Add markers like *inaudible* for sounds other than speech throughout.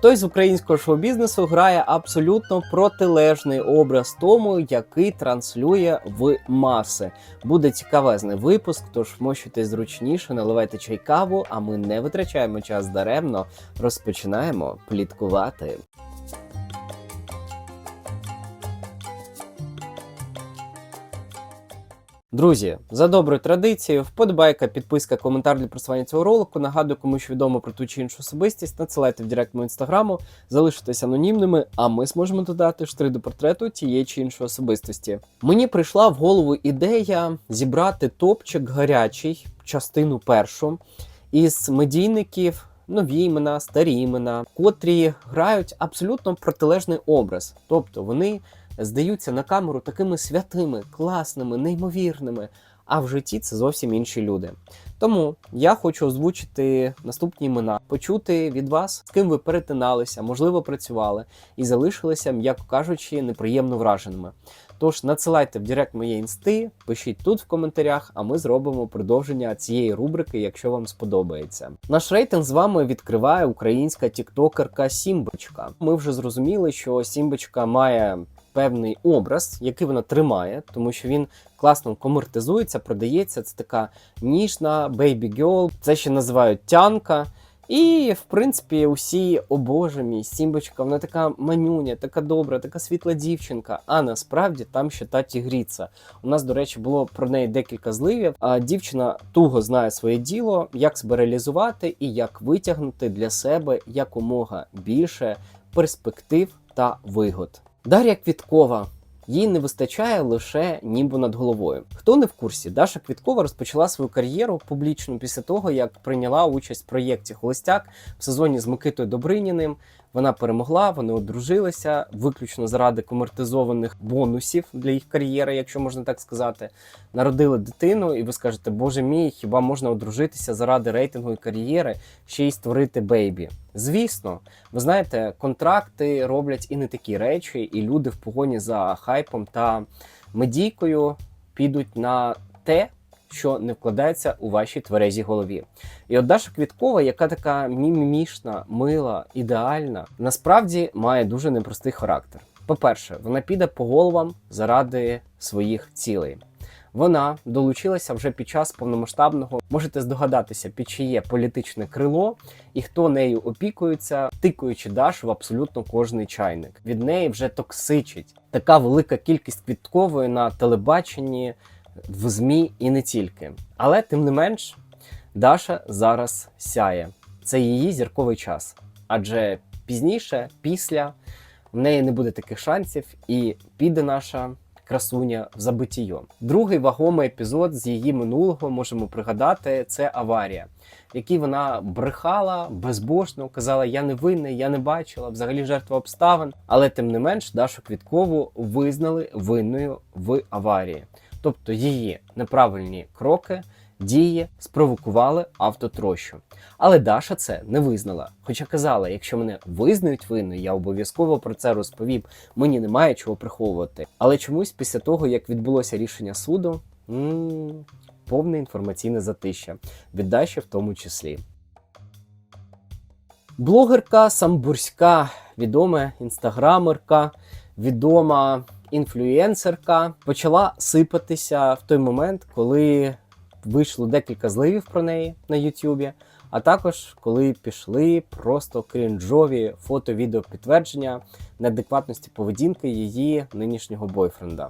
Хтось з українського шоу-бізнесу грає абсолютно протилежний образ тому, який транслює в маси. Буде цікавезний випуск, тож мощуйте зручніше, наливайте чай каву, а ми не витрачаємо час даремно. Розпочинаємо пліткувати. Друзі, за доброю традицією, вподобайка, підписка, коментар для просування цього ролику. Нагадую, кому що відомо про ту чи іншу особистість, надсилайте в директ мого інстаграму, залишитесь анонімними, а ми зможемо додати штри до портрету тієї чи іншої особистості. Мені прийшла в голову ідея зібрати топчик гарячий, частину першу, із медійників. Нові імена, старі імена, котрі грають абсолютно протилежний образ. Тобто вони здаються на камеру такими святими, класними, неймовірними, а в житті це зовсім інші люди. Тому я хочу озвучити наступні імена, почути від вас, з ким ви перетиналися, можливо, працювали і залишилися, м'яко кажучи, неприємно враженими. Тож надсилайте в директ моєї інсти, пишіть тут в коментарях, а ми зробимо продовження цієї рубрики, якщо вам сподобається. Наш рейтинг з вами відкриває українська тіктокерка Сімбочка. Ми вже зрозуміли, що Сімбочка має певний образ, який вона тримає, тому що він класно комертизується, продається. Це така ніжна бейбі гьол, це ще називають тянка. І, в принципі, усі, о боже мій, Сімбочка, вона така манюня, така добра, така світла дівчинка. А насправді там ще та тігріця. У нас, до речі, було про неї декілька зливів. А дівчина туго знає своє діло, як себе реалізувати і як витягнути для себе якомога більше перспектив та вигод. Дар'я Квіткова. Їй не вистачає лише ніби над головою. Хто не в курсі, Даша Квіткова розпочала свою кар'єру публічно після того, як прийняла участь в проєкті Холостяк в сезоні з Микитою Добриніним. Вона перемогла, вони одружилися виключно заради комертизованих бонусів для їх кар'єри, якщо можна так сказати. Народили дитину, і ви скажете, боже мій, хіба можна одружитися заради рейтингу і кар'єри, ще й створити бейбі? Звісно, ви знаєте, контракти роблять і не такі речі, і люди в погоні за хайпом та медійкою підуть на те, що не вкладається у вашій тверезій голові. І от Даша Квіткова, яка така мімімішна, мила, ідеальна, насправді має дуже непростий характер. По-перше, вона піде по головам заради своїх цілей. Вона долучилася вже під час повномасштабного. Можете здогадатися, під чиє політичне крило і хто нею опікується, тикаючи Дашу в абсолютно кожний чайник. Від неї вже токсичить така велика кількість квіткової на телебаченні, в ЗМІ і не тільки. Але тим не менш, Даша зараз сяє. Це її зірковий час. Адже пізніше, після, в неї не буде таких шансів, і піде наша красуня в забитіє. Другий вагомий епізод з її минулого можемо пригадати це аварія, в якій вона брехала безбожно, казала: Я не винна, я не бачила, взагалі жертва обставин. Але тим не менш, Дашу Квіткову визнали винною в аварії. Тобто її неправильні кроки, дії спровокували автотрощу. Але Даша це не визнала. Хоча казала, якщо мене визнають винною, я обов'язково про це розповім. Мені немає чого приховувати. Але чомусь після того, як відбулося рішення суду, повне інформаційне затища від Даші в тому числі. Блогерка самбурська, відома інстаграмерка, відома інфлюєнсерка почала сипатися в той момент, коли вийшло декілька зливів про неї на Ютубі, а також коли пішли просто крінжові фото-відео підтвердження неадекватності поведінки її нинішнього бойфренда.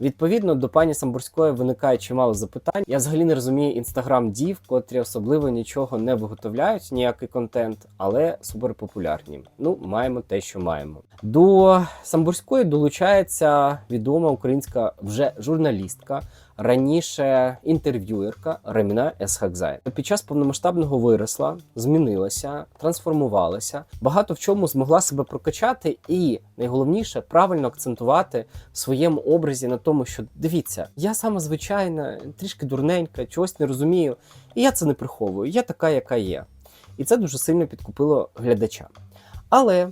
Відповідно до пані Самбурської виникає чимало запитань. Я взагалі не розумію інстаграм дів, котрі особливо нічого не виготовляють, ніякий контент, але суперпопулярні. Ну, маємо те, що маємо. До Самбурської долучається відома українська вже журналістка, раніше інтерв'юерка Реміна Есхакзай. Під час повномасштабного виросла, змінилася, трансформувалася, багато в чому змогла себе прокачати і найголовніше правильно акцентувати в своєму образі на тому, що дивіться, я сама звичайна, трішки дурненька, чогось не розумію, і я це не приховую. Я така, яка є. І це дуже сильно підкупило глядача. Але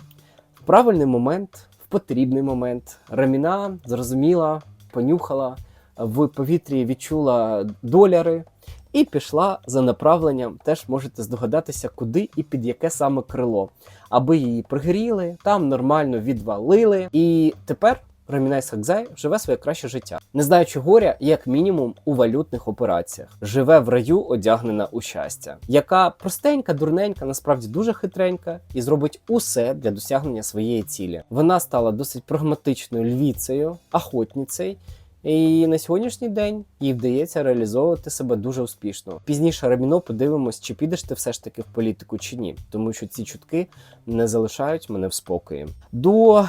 в правильний момент, в потрібний момент, Раміна зрозуміла, понюхала, в повітрі відчула доляри і пішла за направленням. Теж можете здогадатися, куди і під яке саме крило, аби її пригріли, там нормально відвалили. І тепер Рамінай Сакзай живе своє краще життя, не знаючи горя, як мінімум у валютних операціях, живе в раю, одягнена у щастя, яка простенька, дурненька, насправді дуже хитренька, і зробить усе для досягнення своєї цілі. Вона стала досить прагматичною львіцею, охотницею. І на сьогоднішній день їй вдається реалізовувати себе дуже успішно. Пізніше Раміно подивимось, чи підеш ти все ж таки в політику чи ні, тому що ці чутки не залишають мене в спокої. До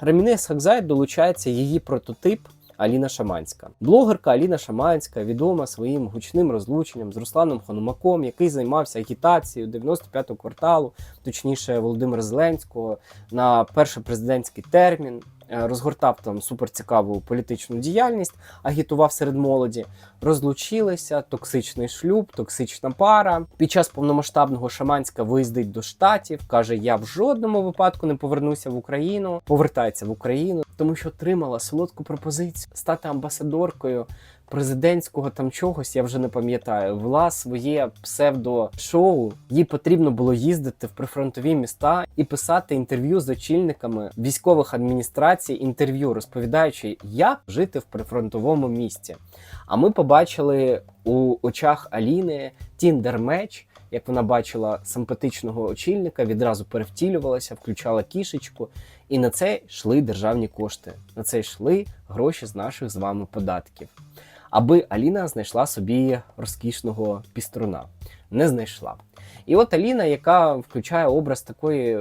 Раміне Схакзай долучається її прототип. Аліна Шаманська, блогерка Аліна Шаманська, відома своїм гучним розлученням з Русланом Ханумаком, який займався агітацією 95-го кварталу, точніше Володимира Зеленського, на перший президентський термін. Е, Розгортав там суперцікаву політичну діяльність, агітував серед молоді, розлучилися, токсичний шлюб, токсична пара. Під час повномасштабного Шаманська виїздить до штатів, каже: Я в жодному випадку не повернуся в Україну. Повертається в Україну, тому що отримала солодку пропозицію стати амбасадоркою президентського там чогось, я вже не пам'ятаю. Вела своє псевдо-шоу. Їй потрібно було їздити в прифронтові міста і писати інтерв'ю з очільниками військових адміністрацій, інтерв'ю, розповідаючи, як жити в прифронтовому місті. А ми побачили у очах Аліни Тіндер-меч, як вона бачила симпатичного очільника, відразу перевтілювалася, включала кішечку, і на це йшли державні кошти. На це йшли гроші з наших з вами податків. Аби Аліна знайшла собі розкішного піструна. Не знайшла. І от Аліна, яка включає образ такої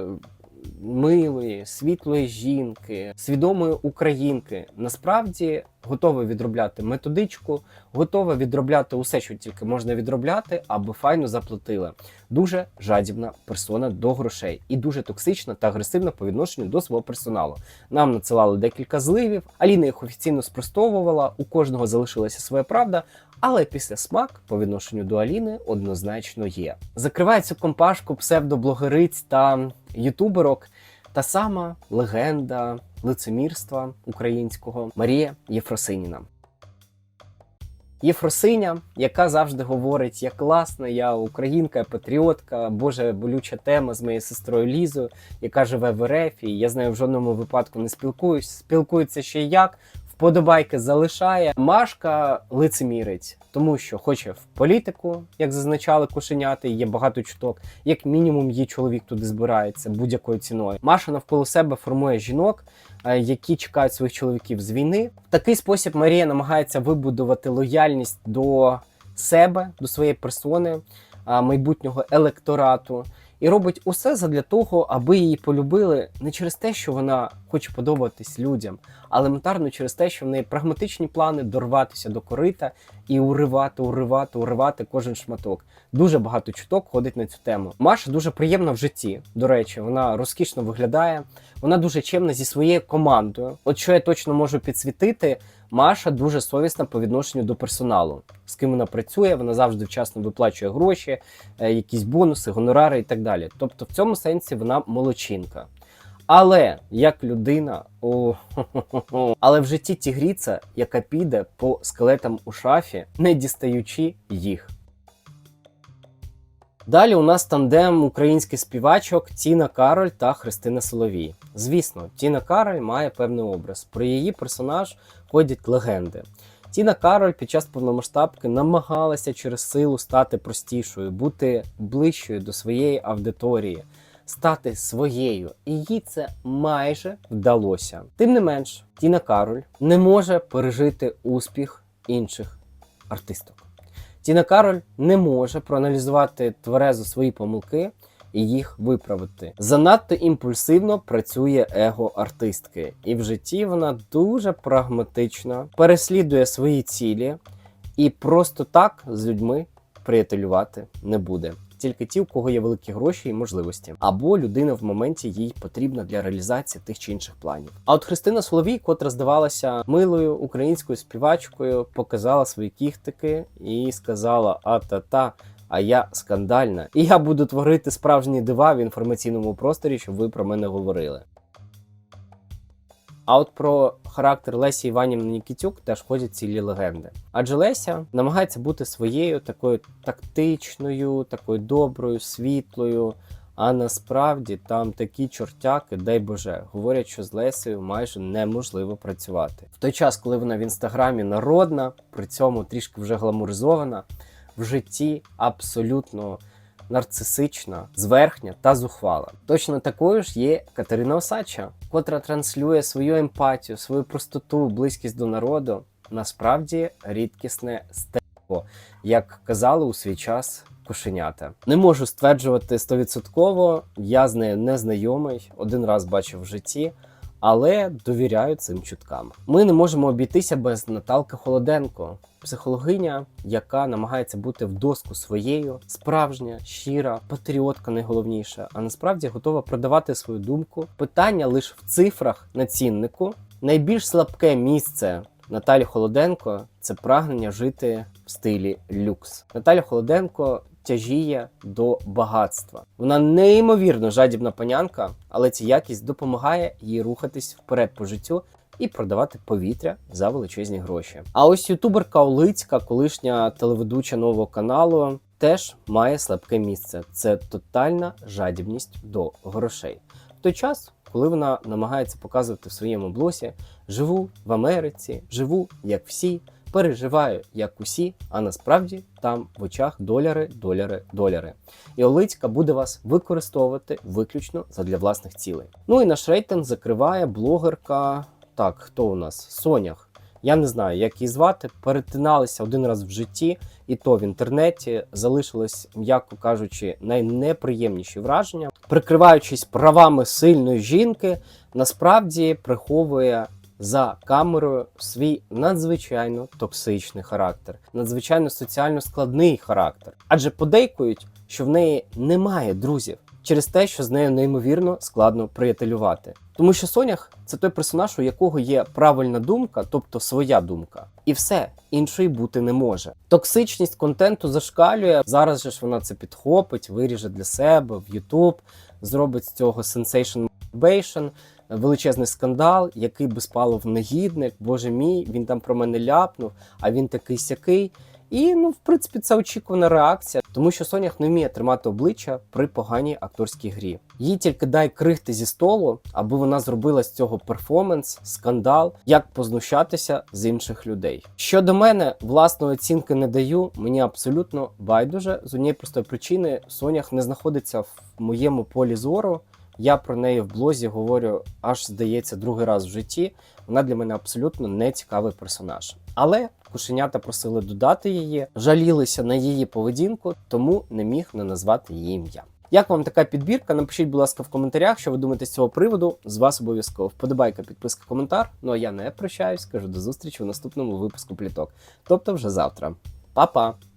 милої, світлої жінки, свідомої українки, насправді готова відробляти методичку, готова відробляти усе, що тільки можна відробляти, аби файно заплатили. Дуже жадібна персона до грошей і дуже токсична та агресивна по відношенню до свого персоналу. Нам надсилали декілька зливів. Аліна їх офіційно спростовувала. У кожного залишилася своя правда. Але після смак по відношенню до Аліни однозначно є. Закриває цю компашку псевдоблогериць та ютуберок та сама легенда лицемірства українського Марія Єфросиніна. Єфросиня, яка завжди говорить, як класна, я українка, я патріотка, боже болюча тема з моєю сестрою Лізою, яка живе в РФ, і я з нею в жодному випадку не спілкуюсь. Спілкується ще як, вподобайки залишає. Машка лицемірить, тому що хоче в політику, як зазначали кошеняти, є багато чуток. Як мінімум, її чоловік туди збирається будь-якою ціною. Маша навколо себе формує жінок, е, які чекають своїх чоловіків з війни. В такий спосіб Марія намагається вибудувати лояльність до себе, до своєї персони, майбутнього електорату. І робить усе задля того, аби її полюбили не через те, що вона хоче подобатись людям, а елементарно через те, що в неї прагматичні плани дорватися до корита і уривати, уривати, уривати кожен шматок. Дуже багато чуток ходить на цю тему. Маша дуже приємна в житті. До речі, вона розкішно виглядає. Вона дуже чемна зі своєю командою. От що я точно можу підсвітити. Маша дуже совісна по відношенню до персоналу. З ким вона працює, вона завжди вчасно виплачує гроші, е, якісь бонуси, гонорари і так далі. Тобто, в цьому сенсі вона молодчинка. Але як людина, о, *laughs* але в житті тігріця, яка піде по скелетам у шафі, не дістаючи їх. Далі у нас тандем українських співачок Тіна Кароль та Христина Соловій. Звісно, Тіна Кароль має певний образ. Про її персонаж ходять легенди. Тіна Кароль під час повномасштабки намагалася через силу стати простішою, бути ближчою до своєї аудиторії, стати своєю. І їй це майже вдалося. Тим не менш, Тіна Кароль не може пережити успіх інших артисток. Тіна Кароль не може проаналізувати тверезо свої помилки і їх виправити. Занадто імпульсивно працює его артистки, і в житті вона дуже прагматично переслідує свої цілі і просто так з людьми приятелювати не буде. Тільки ті, у кого є великі гроші і можливості, або людина в моменті їй потрібна для реалізації тих чи інших планів. А от Христина Соловій, котра здавалася милою українською співачкою, показала свої кіхтики і сказала: А-та-та, а я скандальна. І я буду творити справжні дива в інформаційному просторі, щоб ви про мене говорили. А от про характер Лесі Іванівни Нікітюк теж ходять цілі легенди. Адже Леся намагається бути своєю такою тактичною, такою доброю, світлою. А насправді там такі чортяки, дай Боже, говорять, що з Лесею майже неможливо працювати. В той час, коли вона в інстаграмі народна, при цьому трішки вже гламуризована, в житті абсолютно нарцисична, зверхня та зухвала. Точно такою ж є Катерина Осадча, котра транслює свою емпатію, свою простоту, близькість до народу. Насправді рідкісне стерво, як казали у свій час кошенята. Не можу стверджувати стовідсотково, я з нею не знайомий, один раз бачив в житті. Але довіряю цим чуткам. Ми не можемо обійтися без Наталки Холоденко, психологиня, яка намагається бути в доску своєю, справжня, щира, патріотка найголовніше, а насправді готова продавати свою думку. Питання лише в цифрах на ціннику. Найбільш слабке місце Наталі Холоденко це прагнення жити в стилі люкс. Наталя Холоденко тяжіє до багатства. Вона неймовірно жадібна панянка, але ця якість допомагає їй рухатись вперед по життю і продавати повітря за величезні гроші. А ось ютуберка Олицька, колишня телеведуча нового каналу, теж має слабке місце. Це тотальна жадібність до грошей. В той час, коли вона намагається показувати в своєму блозі, живу в Америці, живу як всі, переживаю як усі, а насправді там в очах доляри, доляри, доляри. І Олицька буде вас використовувати виключно задля власних цілей. Ну і наш рейтинг закриває блогерка. Так, хто у нас? Сонях. Я не знаю, як її звати. Перетиналися один раз в житті, і то в інтернеті залишилось, м'яко кажучи, найнеприємніші враження. Прикриваючись правами сильної жінки, насправді приховує за камерою свій надзвичайно токсичний характер, надзвичайно соціально складний характер. Адже подейкують, що в неї немає друзів через те, що з нею неймовірно складно приятелювати. Тому що Сонях це той персонаж, у якого є правильна думка, тобто своя думка, і все іншої бути не може. Токсичність контенту зашкалює. Зараз же ж вона це підхопить, виріже для себе в YouTube, зробить з цього sensation masturbation, величезний скандал, який безпалов негідник, боже мій, він там про мене ляпнув, а він такий сякий. І ну, в принципі, це очікувана реакція, тому що Сонях не вміє тримати обличчя при поганій акторській грі. Їй тільки дай крихти зі столу, аби вона зробила з цього перформанс, скандал, як познущатися з інших людей. Щодо мене, власної оцінки не даю. Мені абсолютно байдуже з однієї простої причини Сонях не знаходиться в моєму полі зору. Я про неї в блозі говорю аж здається другий раз в житті. Вона для мене абсолютно не цікавий персонаж. Але кошенята просили додати її, жалілися на її поведінку, тому не міг не назвати її ім'я. Як вам така підбірка? Напишіть, будь ласка, в коментарях, що ви думаєте з цього приводу. З вас обов'язково вподобайка, підписка, коментар. Ну а я не прощаюсь, кажу до зустрічі в наступному випуску пліток. Тобто вже завтра. Па-па!